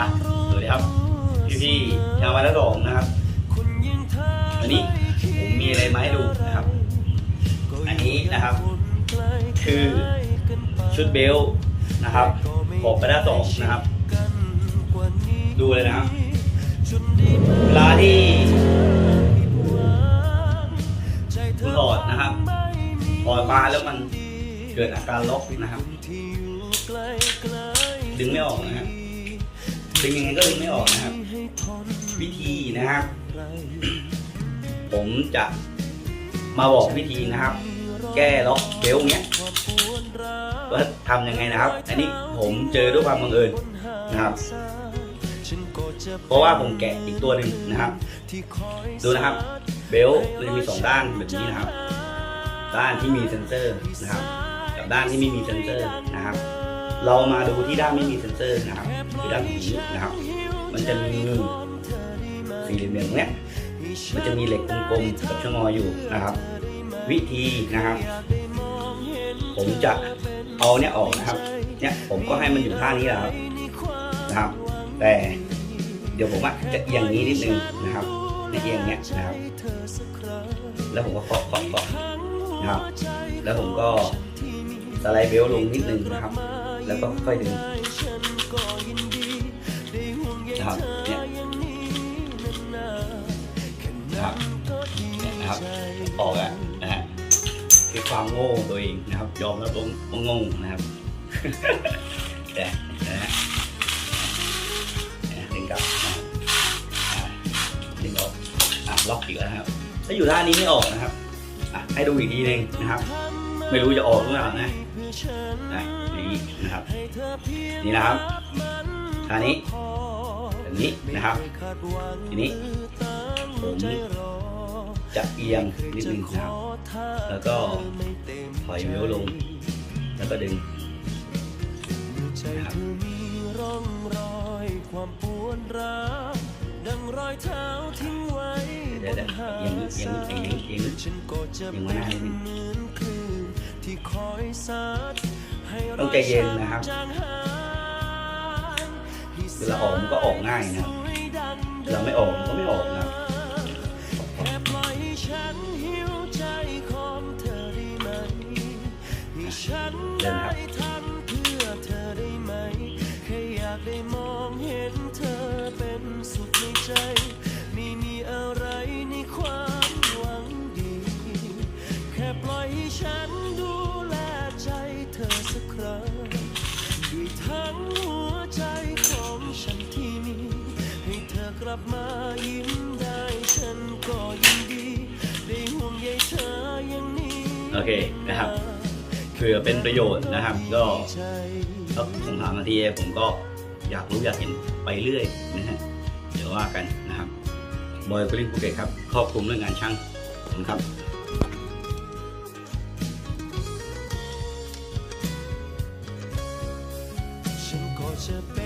อะสวัสดีครับ พี่พี่ๆชาววันละดองนะครับวันนี้ผมมีอะไรมาให้ดูนะครับ อันนี้นะครับ คือชุดเบลต์นะครับของกระดาษสองนะครับ ดูเลยนะครับเวลาที่คุณถอดนะครับถอดมาแล้วมันเกิดอาการล็อกนะครับ ดึงไม่ออกนะครับ ดึงยังไงก็ดึงไม่ออกนะครับ วิธีนะครับ ผมจะมาบอกวิธีนะครับ แก้ล็อกเบลต์เนี้ยว่าทำยังไงนะครับ อันนี้ผมเจอด้วยความบังเอิญนะครับ เพราะว่าผมแกะอีกตัวหนึ่งนะครับ ดูนะครับ เบลต์มันจะมีสองด้านแบบนี้นะครับ ด้านที่มีเซนเซอร์นะครับ กับด้านที่ไม่มีเซนเซอร์นะครับ เรามาดูที่ด้านไม่มีเซ็นเซอร์นะครับที่ด้านนี้นะครับ มันจะมีสี่เหลี่ยมตรงเนี้ยมันจะมีเหล็กกลมๆกับชะงออยู่นะครับ วิธีนะครับ ผมจะเอาเนี่ยออกนะครับ เนี่ยผมก็ให้มันอยู่ท่านี้แหละครับนะครับ แต่เดี๋ยวผมอะจะเอียงนี้นิดนึงนะครับในเอียงเนี้ยนะครับ แล้วผมก็เคาะเคาะเคาะนะครับ แล้วผมก็สไลด์เบลลงนิดนึงนะครับ แล้วก็ค่อยดึงนะครับเนี่ยนะครับเนี่ยนะครับออกแล้วนะฮะคือความโง่ตัวเองนะครับ ยอมรับตรงว่าโง่นะครับแต่นะฮะเนี่ยดึงกลับนะครับดึงออกอะล็อกอีกแล้วนะครับถ้าอยู่ท่านี้ไม่ออกนะครับอะให้ดูอีกทีหนึงนะครับ ไม่รู้จะออกหรือเปล่านะนะนี่นะครับ นี่นะครับท่านี้แบบนี้นะครับ ทีนี้ผมจะเอียงนิดนึงนะครับ แล้วก็ถอยเวลลง แล้วก็ดึงนะครับร่องรอยความปวดร้าวดังรอยเท้าทิ้งไว้เดี๋ยวเดี๋ยวเอียงเอียงเอียงเอียงนิดฉันก็จะเอียงมาหน้านิดนึง เหมือนคลื่นที่คอยซัดให้ต้องใจเย็นนะครับจางหายเวลาออกมันก็ออกง่ายนะครับให้ดังเวลาไม่ออกมันก็ไม่ออกนะครับแค่ปล่อยให้ฉันหิวใจของเธอได้ไหมให้ฉันเดินครับได้ทำเพื่อเธอได้ไหมแค่อยากได้มองเห็นเธอเป็นสุขในใจไม่มีอะไรในความหวังดี แค่ปล่อยให้ฉัน บมายิ้มได้ฉันก็ยินดีได้ห่วงใยเธออย่างนี้โอเคนะครับเผื่อเป็นประโยชน์นะครับ ก็ใจสักสองสามนาทีผมก็อยากรู้อยากเห็นไปเรื่อยนะฮะเดี๋ยวว่ากันนะครับบอยกลินภูเก็ตครับครอบคลุมเรื่องงานช่างขอบคุณครับฉันก็จะเป็